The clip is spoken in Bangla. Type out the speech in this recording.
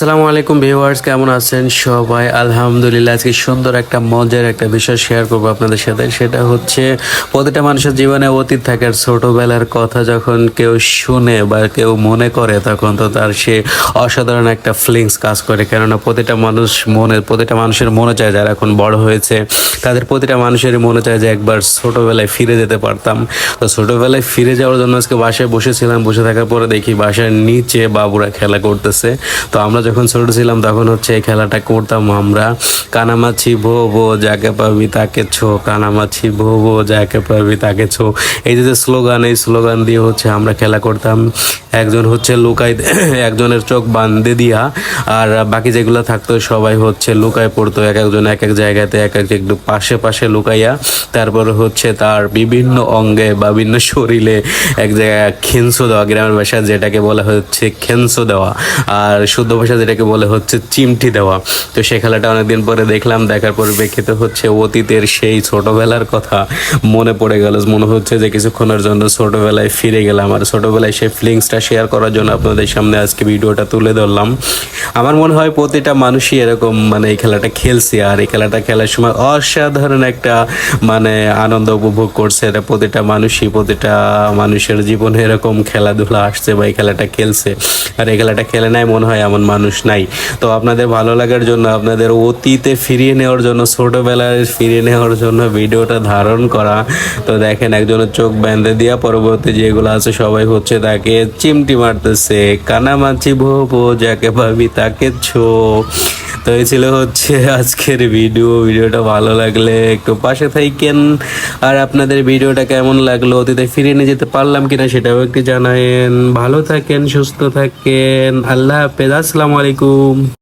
আসসালামু আলাইকুম ভিউয়ার্স, কেমন আছেন সবাই? আলহামদুলিল্লাহ, আজকে সুন্দর একটা মজার একটা বিষয় শেয়ার করব আপনাদের সাথে। সেটা হচ্ছে, প্রতিটা মানুষের জীবনে অতীত থাকে আর ছোটবেলার কথা যখন কেউ শুনে বা কেউ মনে করে, তখন তো তার সে অসাধারণ একটা ফিলিংস কাজ করে। কেননা প্রতিটা মানুষ মনে, প্রতিটা মানুষের মনে চায় যারা এখন বড় হয়েছে, তাদের প্রতিটা মানুষেরই মনে চায় যে একবার ছোটবেলায় ফিরে যেতে পারতাম। তো ছোটবেলায় ফিরে যাওয়ার জন্য আজকে বাসায় বসেছিলাম। বসে থাকার পরে দেখি বাসার নিচে বাবুরা খেলা করতেছে। তো আমরা যখন ছোট ছিলাম তখন হচ্ছে এই খেলাটা করতাম আমরা। কানামাছি ভো ভো, যাকে পাবি তাকে ছো। কানামাছি ভো ভো, যাকে পাবি তাকে ছো। এই যে স্লোগান, এই স্লোগান দিয়ে হচ্ছে আমরা খেলা করতাম। একজন হচ্ছে লুকাই একজনের চোখ বান্ধে দিয়া, আর বাকি যেগুলো থাকতো সবাই হচ্ছে লুকায় পড়তো। এক একজন এক এক জায়গাতে, এক এক একটু পাশে পাশে লুকাইয়া, তারপরে হচ্ছে তার বিভিন্ন অঙ্গে বা বিভিন্ন শরীরে এক জায়গায় খেনসো দেওয়া, গ্রামের ভাষা যেটাকে বলা হচ্ছে খেনসো দেওয়া। আর শুদ্ধ ভাষা যেটাকে বলে হচ্ছে চিমটি দেওয়া। তো সেই খেলাটা অনেকদিন পরে দেখলাম, দেখার পরিপ্রেক্ষিতে হচ্ছে অতীতের সেই ছোটবেলার কথা মনে পড়ে গেল। মনে হচ্ছে যে কিছুক্ষণের জন্য ছোটবেলায় ফিরে গেলাম আর ছোটবেলায় সেই ফিলিংসটা শেয়ার করার জন্য আপনাদের সামনে আজকে ভিডিওটা তুলে ধরলাম। আমার মনে হয় প্রতিটা মানুষই এরকম মানে এই খেলাটা খেলছে আর এই খেলাটা খেলার সময় অসাধারণ একটা মানে আনন্দ উপভোগ করছে এটা প্রতিটা মানুষই, প্রতিটা মানুষের জীবনে এরকম খেলাধুলা আসছে বা এই খেলাটা খেলছে। আর এই খেলাটা খেলে নাই মনে হয় এমন মানুষ নাই। তো আপনাদের ভালো লাগার জন্য, আপনাদের অতীতে ফিরিয়ে নেওয়ার জন্য, ছোটোবেলায় ফিরিয়ে নেওয়ার জন্য ভিডিওটা ধারণ করা। তো দেখেন একজনের চোখ বেঁধে দিয়া পরবর্তী যেগুলো আছে সবাই হচ্ছে তাকে চিমটি মারতেছে। কানামাছি ভো যাকে ভাবি তাকে ছো। তো এই ছিল হচ্ছে আজকের ভিডিও। ভিডিওটা ভালো লাগলে একটু পাশে থাকেন আর আপনাদের ভিডিওটা কেমন লাগল? অতীতে ফিরে নিয়ে যেতে পারলাম কিনা সেটাও একটু জানায়েন। ভালো থাকেন, সুস্থ থাকেন। আল্লাহ হাফেজ। আসসালামু আলাইকুম।